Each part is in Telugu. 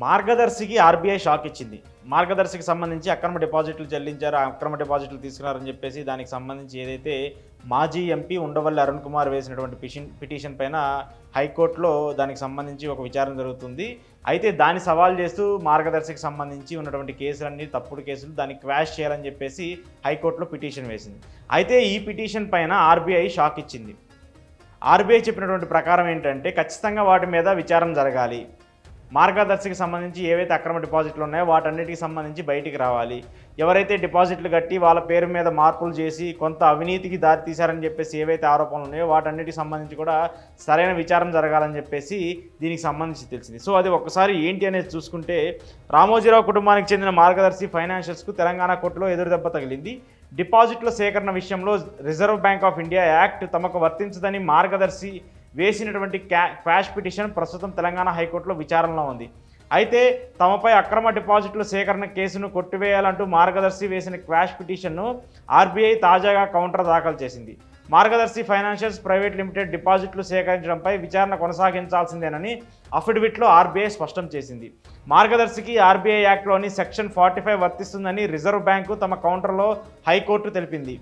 మార్గదర్శికి ఆర్బీఐ షాక్ ఇచ్చింది. మార్గదర్శికి సంబంధించి అక్రమ డిపాజిట్లు చెల్లించారు. అక్రమ డిపాజిట్లు తీసుకున్నారని చెప్పేసి దానికి సంబంధించి ఏదైతే మాజీ ఎంపీ ఉండవల్లి అరుణ్ కుమార్ వేసినటువంటి పిషన్ పిటిషన్ పైన హైకోర్టులో దానికి సంబంధించి ఒక విచారణ జరుగుతుంది. అయితే దాన్ని సవాల్ చేస్తూ మార్గదర్శికి సంబంధించి ఉన్నటువంటి కేసులన్నీ తప్పుడు కేసులు దాన్ని క్వాష్ చేయాలని చెప్పేసి హైకోర్టులో పిటిషన్ వేసింది. అయితే ఈ పిటిషన్ పైన ఆర్బీఐ షాక్ ఇచ్చింది. ఆర్బీఐ చెప్పినటువంటి ప్రకారం ఏంటంటే ఖచ్చితంగా వాటి మీద విచారణ జరగాలి. మార్గదర్శికి సంబంధించి ఏవైతే అక్రమ డిపాజిట్లు ఉన్నాయో వాటన్నిటికి సంబంధించి బయటికి రావాలి. ఎవరైతే డిపాజిట్లు కట్టి వాళ్ళ పేరు మీద మార్పులు చేసి కొంత అవినీతికి దారి తీశారని చెప్పేసి ఏవైతే ఆరోపణలు ఉన్నాయో వాటన్నిటికి సంబంధించి కూడా సరైన విచారం జరగాలని చెప్పేసి దీనికి సంబంధించి తెలిసింది. సో అది ఒకసారి ఏంటి అనేది చూసుకుంటే రామోజీరావు కుటుంబానికి చెందిన మార్గదర్శి ఫైనాన్షియల్స్కు తెలంగాణ కోర్టులో ఎదురుదెబ్బ తగిలింది. డిపాజిట్ల సేకరణ విషయంలో Reserve Bank of India Act తమకు వర్తించదని మార్గదర్శి వేసినటువంటి క్యా క్వాష్ పిటిషన్ ప్రస్తుతం తెలంగాణ హైకోర్టులో విచారణలో ఉంది. అయితే తమపై అక్రమ డిపాజిట్ల సేకరణ కేసును కొట్టివేయాలంటూ మార్గదర్శి వేసిన క్వాష్ పిటిషన్ను ఆర్బీఐ తాజాగా కౌంటర్ దాఖలు చేసింది. మార్గదర్శి ఫైనాన్షియల్స్ ప్రైవేట్ లిమిటెడ్ డిపాజిట్లు సేకరించడంపై విచారణ కొనసాగించాల్సిందేనని అఫిడవిట్లో ఆర్బీఐ స్పష్టం చేసింది. మార్గదర్శికి ఆర్బీఐ యాక్ట్లోని సెక్షన్ ఫార్టీ ఫైవ్ వర్తిస్తుందని రిజర్వ్ బ్యాంకు తమ కౌంటర్లో హైకోర్టు తెలిపింది.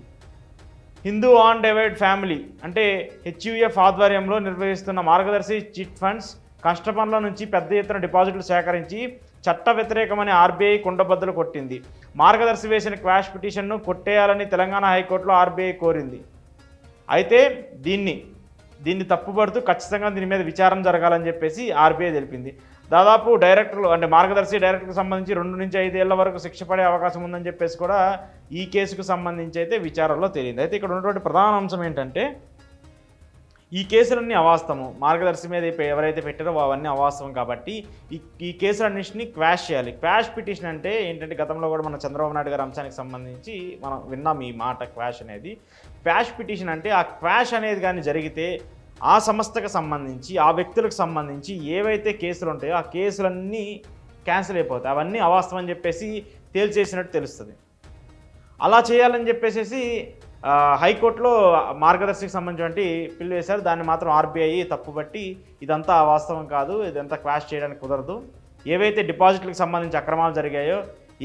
హిందూ ఆన్ డెవైడ్ ఫ్యామిలీ అంటే హెచ్యుఎఫ్ ఆధ్వర్యంలో నిర్వహిస్తున్న మార్గదర్శి చిట్ ఫండ్స్ కస్టమర్ల నుంచి పెద్ద ఎత్తున డిపాజిట్లు సేకరించి చట్ట వ్యతిరేకమని ఆర్బీఐ కుండబద్దలు కొట్టింది. మార్గదర్శి వేసిన క్వాష్ పిటిషన్ను కొట్టేయాలని తెలంగాణ హైకోర్టులో ఆర్బీఐ కోరింది. అయితే దీన్ని దీన్ని తప్పుపడుతూ ఖచ్చితంగా దీని మీద విచారం జరగాలని చెప్పేసి ఆర్బీఐ తెలిపింది. దాదాపు డైరెక్టర్లు అంటే మార్గదర్శి డైరెక్టర్కి సంబంధించి రెండు నుంచి ఐదేళ్ళ వరకు శిక్ష పడే అవకాశం ఉందని చెప్పేసి కూడా ఈ కేసుకు సంబంధించి అయితే విచారంలో తేలింది. అయితే ఇక్కడ ఉన్నటువంటి ప్రధాన అంశం ఏంటంటే ఈ కేసులన్నీ అవాస్తవం. మార్గదర్శి మీద ఎవరైతే పెట్టారో అవన్నీ అవాస్తవం కాబట్టి ఈ ఈ కేసులన్నింటినీ క్వాష్ చేయాలి. క్వాష్ పిటిషన్ అంటే ఏంటంటే గతంలో కూడా మన చంద్రబాబు నాయుడు గారి అంశానికి సంబంధించి మనం విన్నాం ఈ మాట క్వాష్ అనేది. క్వాష్ పిటిషన్ అంటే ఆ క్వాష్ అనేది కానీ జరిగితే ఆ సంస్థకు సంబంధించి ఆ వ్యక్తులకు సంబంధించి ఏవైతే కేసులు ఉంటాయో ఆ కేసులన్నీ క్యాన్సిల్ అయిపోతాయి. అవన్నీ అవాస్తవం అని చెప్పేసి తేల్చేసినట్టు తెలుస్తుంది. అలా చేయాలని చెప్పేసి హైకోర్టులో మార్గదర్శికి సంబంధించినటువంటి పిల్లు వేశారు. దాన్ని మాత్రం ఆర్బీఐ తప్పుబట్టి ఇదంతా వాస్తవం కాదు ఇదంతా క్వాష్ చేయడానికి కుదరదు. ఏవైతే డిపాజిట్లకు సంబంధించి అక్రమాలు జరిగాయో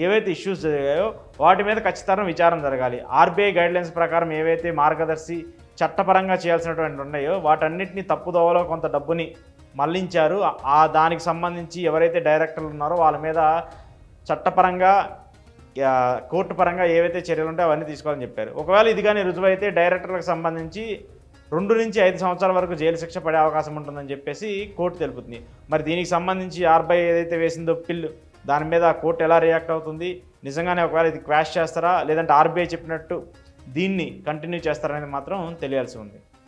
ఏవైతే ఇష్యూస్ జరిగాయో వాటి మీద ఖచ్చితంగా విచారం జరగాలి. ఆర్బీఐ గైడ్లైన్స్ ప్రకారం ఏవైతే మార్గదర్శి చట్టపరంగా చేయాల్సినటువంటి ఉన్నాయో వాటన్నిటిని తప్పుదోవలో కొంత డబ్బుని మళ్ళించారు. ఆ దానికి సంబంధించి ఎవరైతే డైరెక్టర్లు ఉన్నారో వాళ్ళ మీద చట్టపరంగా కోర్టు పరంగా ఏవైతే చర్యలు ఉంటాయో అవన్నీ తీసుకోవాలని చెప్పారు. ఒకవేళ ఇది కానీ రుజువైతే డైరెక్టర్లకు సంబంధించి రెండు నుంచి ఐదు సంవత్సరాల వరకు జైలు శిక్ష పడే అవకాశం ఉంటుందని చెప్పేసి కోర్టు తెలుపుతుంది. మరి దీనికి సంబంధించి ఆర్బీఐ ఏదైతే వేసిందో పిల్లు దాని మీద కోర్టు ఎలా రియాక్ట్ అవుతుంది? నిజంగానే ఒకవేళ ఇది క్వాష్ చేస్తారా? లేదంటే ఆర్బీఐ చెప్పినట్టు దీన్ని కంటిన్యూ చేస్తారనేది మాత్రం తెలియాల్సి ఉంది.